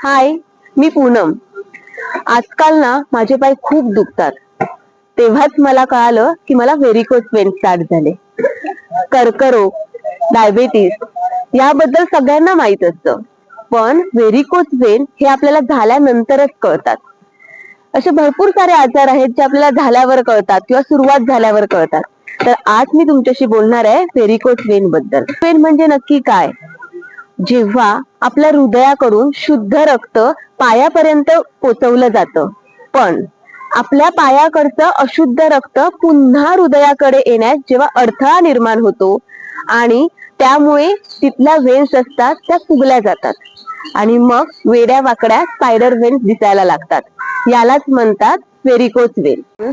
हाय मी पूनम. आजकाल ना माझे पाय खूप दुखतात. तेव्हाच मला कळालं की मला व्हेरिकोज वेन स्टार्ट झाले. कर्करोग डायबेटीस याबद्दल सगळ्यांना माहीत असतं. पण व्हेरिकोज वेन हे आपल्याला झाल्यानंतरच कळतात. असे भरपूर सारे आजार आहेत जे आपल्याला झाल्यावर कळतात किंवा सुरुवात झाल्यावर कळतात. तर आज मी तुमच्याशी बोलणार आहे व्हेरिकोज वेन बद्दल. वेन म्हणजे नक्की काय? जेव्हा आपल्या हृदयाकडून शुद्ध रक्त पायापर्यंत पोचवलं जातं. पण आपल्या पायाकडचं अशुद्ध रक्त पुन्हा हृदयाकडे येण्यास जेव्हा अडथळा निर्माण होतो आणि त्यामुळे तिथल्या वेन्स असतात त्या फुगल्या जातात. आणि मग वेड्या वाकड्या स्पायडर वेन्स दिसायला लागतात. यालाच म्हणतात व्हेरिकोस वेन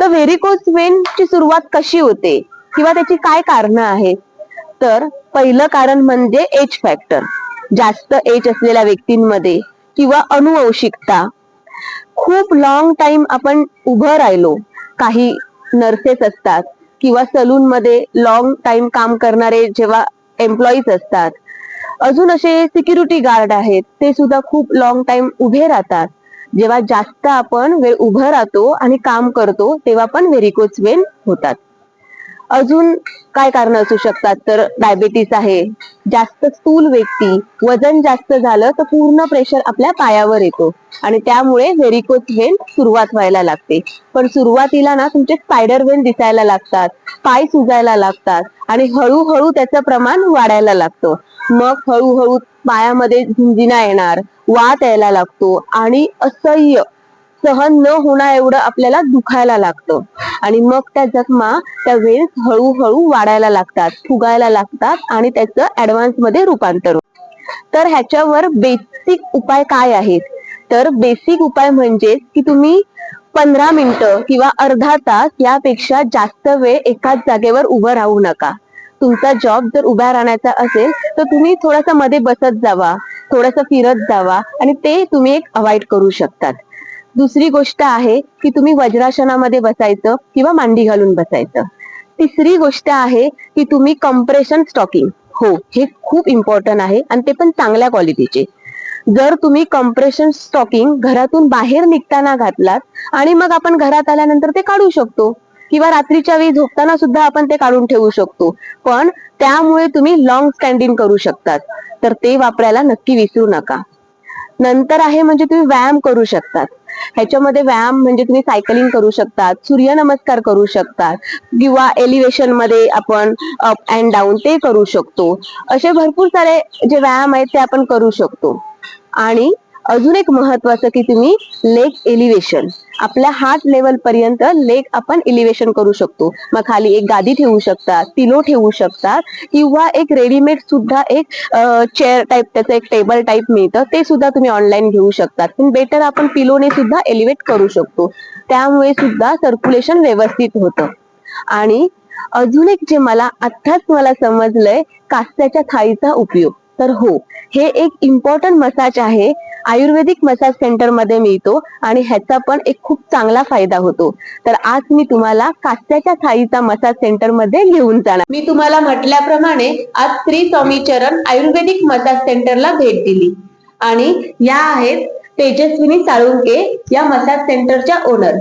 तर व्हेरिकोस वेन ची सुरुवात कशी होते? किंवा त्याची काय कारणं आहेत? तर पहिलं कारण म्हणजे एज फॅक्टर जास्त एज असलेल्या व्यक्तींमध्ये किंवा अनुवंशिकता. खूप लॉंग टाइम आपण उभं राहिलो. काही नर्सेस असतात किंवा सलून मध्ये लॉंग टाइम काम करणारे जेव्हा एम्प्लॉईज असतात. अजून असे सिक्युरिटी गार्ड आहेत ते सुद्धा खूप लॉंग टाइम उभे राहतात. जेव्हा जास्त आपण वेळ उभं राहतो आणि काम करतो तेव्हा पण व्हेरिकोज वेन होतात. अजून काय कारण असू शकतात? तर डायबेटीस आहे. जास्त स्थूल व्यक्ती वजन जास्त झालं तर पूर्ण प्रेशर आपल्या पायावर येतो. आणि त्यामुळे व्हेरिकोज वेन सुरुवात व्हायला लागते. पण सुरुवातीला ना तुमचे स्पायडर व्हेन दिसायला लागतात पाय सुजायला लागतात आणि हळूहळू त्याचं प्रमाण वाढायला लागतं. मग हळूहळू पायामध्ये झुंजिना येणार वात यायला लागतो आणि असह्य सहन न होणार एवढं आपल्याला दुखायला लागतं. आणि मग त्या जखमा त्या वेळेस हळूहळू वाढायला लागतात फुगायला लागतात आणि त्याचं ऍडव्हान्समध्ये रूपांतर तर ह्याच्यावर बेसिक उपाय काय आहेत? तर बेसिक उपाय म्हणजे की तुम्ही पंधरा मिनिटं किंवा अर्धा तास यापेक्षा जास्त वेळ एकाच जागेवर उभं राहू नका. तुमचा जॉब जर उभा राहण्याचा असेल तर तुम्ही थोडासा मध्ये बसत जावा थोडासा फिरत जावा आणि ते तुम्ही एक अवॉइड करू शकतात. दुसरी गोष्ट आहे की तुम्ही वज्रासनामध्ये बसायचं किंवा मांडी घालून बसायचं. तिसरी गोष्ट आहे की तुम्ही कम्प्रेशन स्टॉकिंग हो हे खूप इम्पॉर्टंट आहे आणि ते पण चांगल्या क्वालिटीचे जर तुम्ही कम्प्रेशन स्टॉकिंग घरातून बाहेर निघताना घातलात आणि मग आपण घरात आल्यानंतर ते काढू शकतो किंवा रात्रीच्या वेळी झोपताना सुद्धा आपण ते काढून ठेवू शकतो. पण त्यामुळे तुम्ही लॉंग स्टँडिंग करू शकतात. तर ते वापरायला नक्की विसरू नका. नंतर आहे म्हणजे तुम्ही व्यायाम करू शकतात. ह्याच्यामध्ये व्यायाम म्हणजे तुम्ही सायकलिंग करू शकतात सूर्यनमस्कार करू शकतात किंवा एलिव्हेशनमध्ये आपण अप अँड डाऊन ते करू शकतो. असे भरपूर सारे जे व्यायाम आहेत ते आपण करू शकतो. आणि अजून एक महत्वाचं की तुम्ही लेग एलिव्हेशन आपल्या हार्ट लेवल पर्यंत लेग आपण एलिव्हेशन करू शकतो. मग खाली एक गादी ठेवू शकतात पिलो ठेवू शकतात किंवा एक रेडीमेड सुद्धा एक चेअर टाईप त्याचं एक टेबल टाईप मिळतं ते सुद्धा तुम्ही ऑनलाईन घेऊ शकतात. पण बेटर आपण पिलोने सुद्धा एलिव्हेट करू शकतो. त्यामुळे सुद्धा सर्क्युलेशन व्यवस्थित होतं. आणि अजून एक जे मला आत्ताच मला समजलंय कास्त्याच्या थाळीचा उपयोग. तर हो हे एक इम्पॉर्टंट मसाज आहे. आयुर्वेदिक मसाज सेंटरमध्ये मिळतो आणि ह्याचा पण एक खूप चांगला फायदा होतो. तर आज मी तुम्हाला कास्त्याच्या थाळीचा मसाज सेंटरमध्ये घेऊन जाणार. मी तुम्हाला म्हटल्याप्रमाणे आज श्री स्वामी चरण आयुर्वेदिक मसाज सेंटरला भेट दिली. आणि या आहेत तेजस्विनी साळुंके या मसाज सेंटरच्या ओनर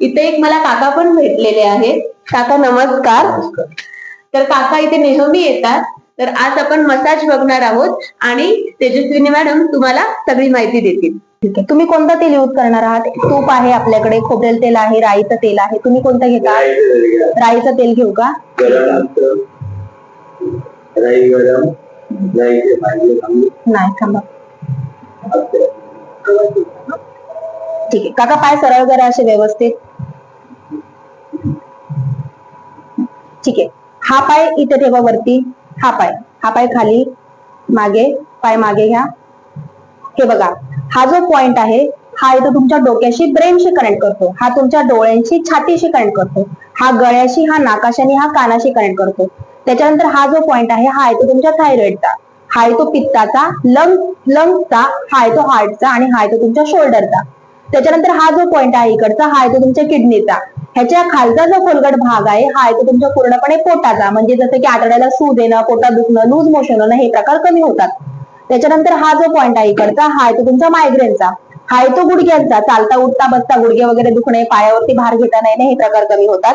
इथे एक मला काका पण भेटलेले आहेत. काका नमस्कार. तर काका इथे नेहमी येतात. तर आज आपण मसाज बघणार आहोत आणि तेजस्विनी मॅडम तुम्हाला सगळी माहिती देतील. ठीक आहे. तुम्ही कोणतं तेल यूज करणार आहात? तूप आहे आपल्याकडे खोबरेल तेल आहे राईचं तेल आहे. तुम्ही कोणतं घेता? राईचं तेल घेऊ का? राई गरम नाही थांबा. ठीक आहे. काका पाय सरळ करा असे व्यवस्थित. ठीक आहे. हा पाय इथे ठेवा वरती. हा पाय. हा पाय खाली मागे पाय मागे घ्या. हे बघा हा जो पॉइंट आहे हा इथं तुमच्या डोक्याशी ब्रेनशी कनेक्ट करतो. हा तुमच्या डोळ्यांशी छातीशी कनेक्ट करतो. हा गळ्याशी हा नाकाशी आणि हा कानाशी कनेक्ट करतो. त्याच्यानंतर हा जो पॉइंट आहे हा येतो तुमच्या थायरॉइडचा हा आहे तो पित्ताचा लंग लंगचा हा येतो तो हार्टचा आणि हा येतो तो तुमच्या शोल्डरचा त्याच्यानंतर हा जो पॉइंट आहे इकडचा हा आहे तो तुमच्या किडनीचा ह्याच्या खालचा जो खोलगट भाग आहे हा आहे तो तुमच्या पूर्णपणे पोटाचा. म्हणजे जसं की आठवड्याला सूज येणं पोटात दुखणं लूज मोशन होणं हे प्रकार कमी होतात. त्याच्यानंतर हा जो पॉइंट आहे इकडचा हा आहे तो तुमचा मायग्रेनचा हा आहे तो गुडघ्यांचा. चालता उठता बसता गुडघे वगैरे दुखणे पायावरती भार घेता नाही हे प्रकार कमी होतात.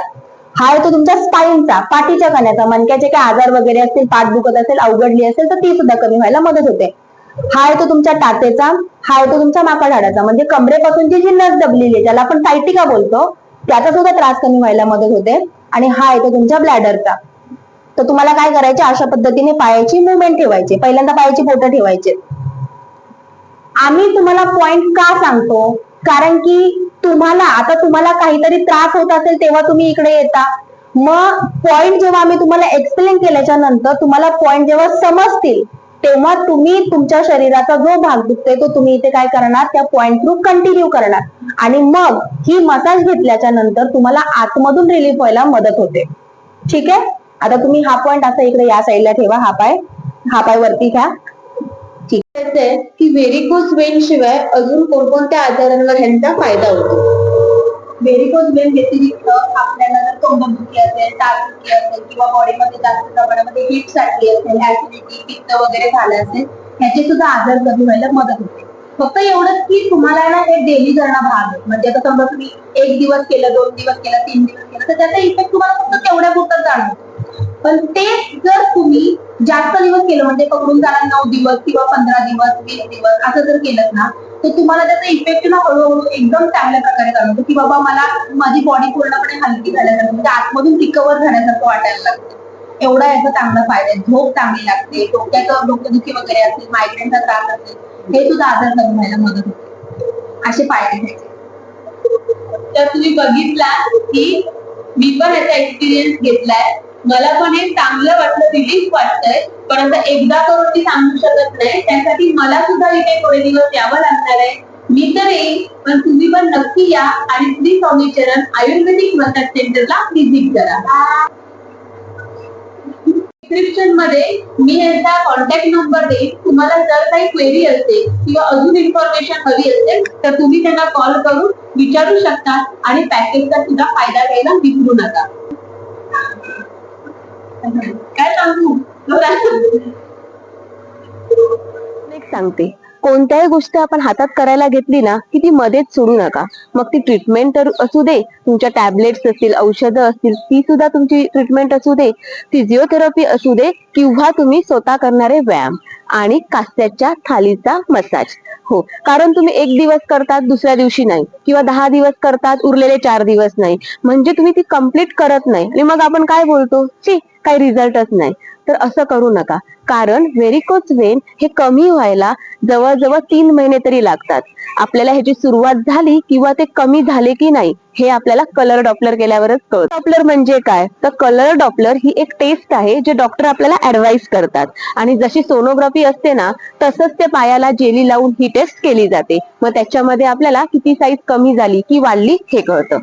हा आहे तो तुमच्या स्पाईनचा पाठीच्या कण्याचा. मनक्याचे काय आजार वगैरे असतील पाठ दुखत असेल अवघडली असेल तर ती सुद्धा कमी व्हायला मदत होते. हा आहे तो तुमच्या टाचेचा हा आहे तो तुमच्या माका हाडाचा. म्हणजे कमरेपासूनची जी नस दबलेली आहे ज्याला आपण सायटिका बोलतो त्याचा सुद्धा त्रास कमी व्हायला मदत होते. आणि हा येतो तुमच्या ब्लॅडरचा तर तुम्हाला काय करायचे? अशा पद्धतीने पायाची मुवमेंट ठेवायची. पहिल्यांदा पायाची बोटं ठेवायचे. आम्ही तुम्हाला पॉइंट का सांगतो? कारण की तुम्हाला आता तुम्हाला काहीतरी त्रास होत असेल तेव्हा तुम्ही इकडे येता. मग पॉइंट जेव्हा आम्ही तुम्हाला एक्सप्लेन केल्याच्यानंतर तुम्हाला पॉइंट जेव्हा समजतील तेव्हा तुम्ही तुमच्या शरीराचा जो भाग दुखतोय तो तुम्ही इथे काय करणार? त्या पॉइंट थ्रू कंटिन्यू करणार. आणि मग ही मसाज घेतल्याच्या नंतर तुम्हाला आतमधून रिलीफ व्हायला मदत होते. ठीक आहे? आता तुम्ही हा पॉइंट असा इकडे या साईडला ठेवा हा पाय. हा पाय वरती घ्या आहे. की व्हेरिकोज वेन शिवाय अजून कोणकोणत्या आजारांवर ह्यांचा फायदा होतो? व्हेरिकोज वेन व्यतिरिक्त आपल्याला जर तोंडदुखी असेल टाचदुखी असेल किंवा बॉडीमध्ये जास्त प्रमाणामध्ये हीट साठली असेल ऍसिडिटी पित्त वगैरे झालं असेल ह्याचे सुद्धा आजार कमी व्हायला मदत होते. फक्त एवढंच की तुम्हाला ना हे डेली करणं भाग आहे. म्हणजे आता समजा तुम्ही एक दिवस केलं दोन दिवस केलं तीन दिवस केलं तर त्याचा इफेक्ट तुम्हाला फक्त तेवढ्या पुरतं जाणवतो. पण ते जर तुम्ही जास्त दिवस केलं म्हणजे पकडून जाणार नऊ दिवस किंवा पंधरा दिवस वीस दिवस असं जर केलं ना तर तुम्हाला त्याचा इफेक्ट ना हळूहळू एकदम चांगल्या प्रकारे जाणवतो की बाबा मला माझी बॉडी पूर्णपणे हलकी झाल्यासारखं म्हणजे आतमधून रिकवर झाल्यासारखं वाटायला लागतं. एवढा याचा चांगला फायदा आहे. झोप चांगली लागते. डोक्याचं डोकेदुखी वगैरे असेल मायग्रेनचा त्रास असेल हे सुद्धा आजार कमी व्हायला मदत होते. असे फायदे घ्यायचे तर तुम्ही बघितला की मी पण याचा एक्सपिरियन्स घेतलाय. मला पण हे चांगलं वाटलं रिलीफ वाटतंय. पण आता एकदा करून ती सांगू शकत नाही. त्यासाठी मला सुद्धा इथे थोडे दिवस यावं लागणार आहे. मी तर येईल पण तुम्ही पण नक्की या आणि श्री स्वामी चरण आयुर्वेदिक मसाज सेंटरला व्हिजिट करा. डिस्क्रिप्शनमध्ये मी यांचा कॉन्टॅक्ट नंबर देईन. तुम्हाला जर काही क्वेरी असेल किंवा अजून इन्फॉर्मेशन हवी असेल तर तुम्ही त्यांना कॉल करून विचारू शकता आणि पॅकेजचा सुद्धा फायदा घ्यायला विसरू नका. काय सांगू एक सांगते. कोणत्याही गोष्ट आपण हातात करायला घेतली ना की ती मध्येच सोडू नका. मग ती ट्रीटमेंट तर असू दे तुमच्या टॅबलेट्स असतील औषधं असतील ती सुद्धा तुमची ट्रीटमेंट असू दे फिजिओथेरपी असू दे किंवा तुम्ही स्वतः करणारे व्यायाम. आणि कास्त्याच्या थालीचा मसाज. हो कारण तुम्ही एक दिवस करतात दुसऱ्या दिवशी नाही. किंवा दहा दिवस करतात उरलेले चार दिवस नाही. म्हणजे तुम्ही ती कंप्लीट करत नाही. आणि मग आपण काय बोलतो? ची काही रिझल्टच नाही. तर असं करू नका. कारण व्हेरिकोज वेन हे कमी व्हायला जवळजवळ तीन महिने तरी लागतात. आपल्याला ह्याची सुरुवात झाली किंवा ते कमी झाले की नाही हे आपल्याला कलर डॉपलर केल्यावरच कळत. डॉपलर म्हणजे काय? तर कलर डॉपलर ही एक टेस्ट आहे जे डॉक्टर आपल्याला ऍडवाइस करतात. आणि जशी सोनोग्राफी असते ना तसंच ते पायाला जेली लावून ही टेस्ट केली जाते. मग त्याच्यामध्ये आपल्याला किती साईज कमी झाली की वाढली हे कळतं.